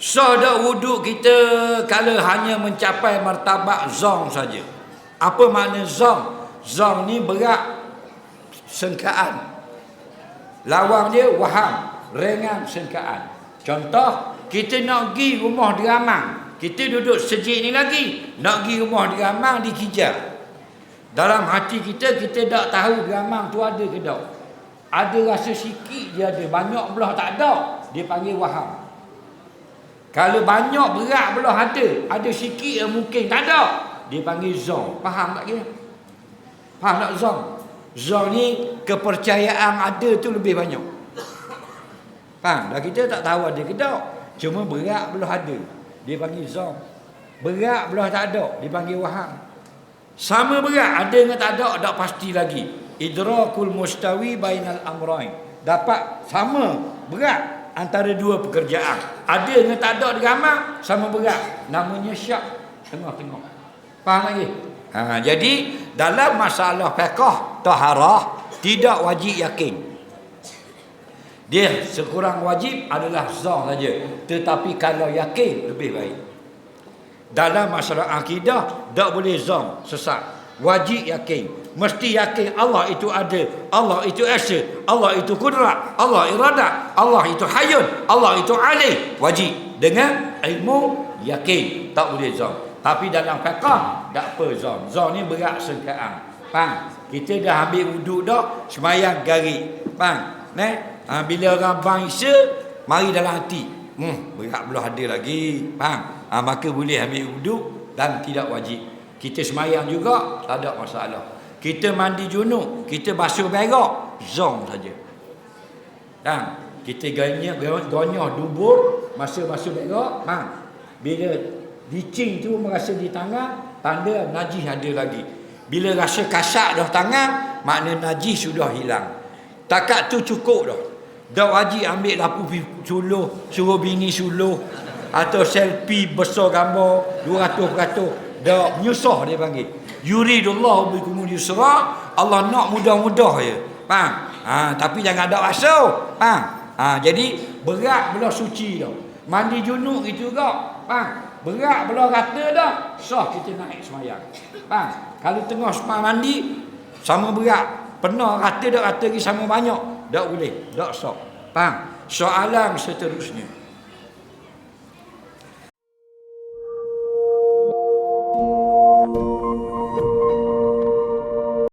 Sah dak wuduk kita kalau hanya mencapai martabat zong saja. Apa makna zong? Zong ni berat sengkaan. Lawang dia waham, ringan sengkaan. Contoh, kita nak pergi rumah diramang. Kita duduk sejik ni lagi. Nak pergi rumah diramang dikejar. Dalam hati kita, kita tak tahu diramang tu ada ke tak. Ada rasa sikit dia ada. Banyak belah tak ada. Dia panggil waham. Kalau banyak berat belah ada, ada sikit yang mungkin tak ada. Dia panggil zong. Faham tak kira? Faham tak zong? Zong ni kepercayaan ada tu lebih banyak. Faham? Dah kita tak tahu ada ke tak. Cuma berat belah ada. Dia panggil zong. Berat belah tak ada. Dia panggil waham. Sama berat ada dengan tak ada, tak pasti lagi. Idrakul mustawi bainal amrain. Dapat sama berat antara dua pekerjaan. Ada dengan tak ada di ramai sama berat. Namanya syak tengah-tengah. Faham lagi? Ha, jadi dalam masalah fiqh taharah tidak wajib yakin. Dia sekurang wajib adalah zah saja. Tetapi kalau yakin lebih baik. Dalam masalah akidah tak boleh zah sesat. Wajib yakin. Mesti yakin Allah itu ada, Allah itu esa, Allah itu kudrat, Allah iradat, Allah itu hayun, Allah itu alih. Wajib dengan ilmu yakin. Tak boleh zon. Tapi dalam fiqh tak apa zon. Zon ni berat sengkaan. Faham? Kita dah ambil wuduk dah, semayang garik. Faham? Ne? Ha, bila orang bangsa, mari dalam hati. Hmm, berat belum ada lagi. Faham? Ha, maka boleh ambil wuduk dan tidak wajib. Kita semayang juga, tak ada masalah. Kita mandi junub, kita basuh berak, zong saja. Dan kita ganyah ganyah dubur masa basuh berak, ha. Bila licin tu merasa di tangan, tanda najis ada lagi. Bila rasa kasak dah tangan, makna najis sudah hilang. Takat tu cukup dah. Dah wajib ambil lapu suluh, suruh bini suluh atau selfie besar gambar 200%. Dah menyusah dia panggil. Yuridullahu bikumul yusra. Allah nak mudah-mudah je. Faham? Ha, tapi jangan ada rasa. Faham? Ha, jadi berat belah suci dah. Mandi junub itu juga. Faham? Berat belah rata dah. Sah kita naik semayang. Faham? Kalau tengah semayang mandi sama berat. Pernah rata dah rata lagi sama banyak. Tak boleh. Tak sah. Faham? Soalan seterusnya.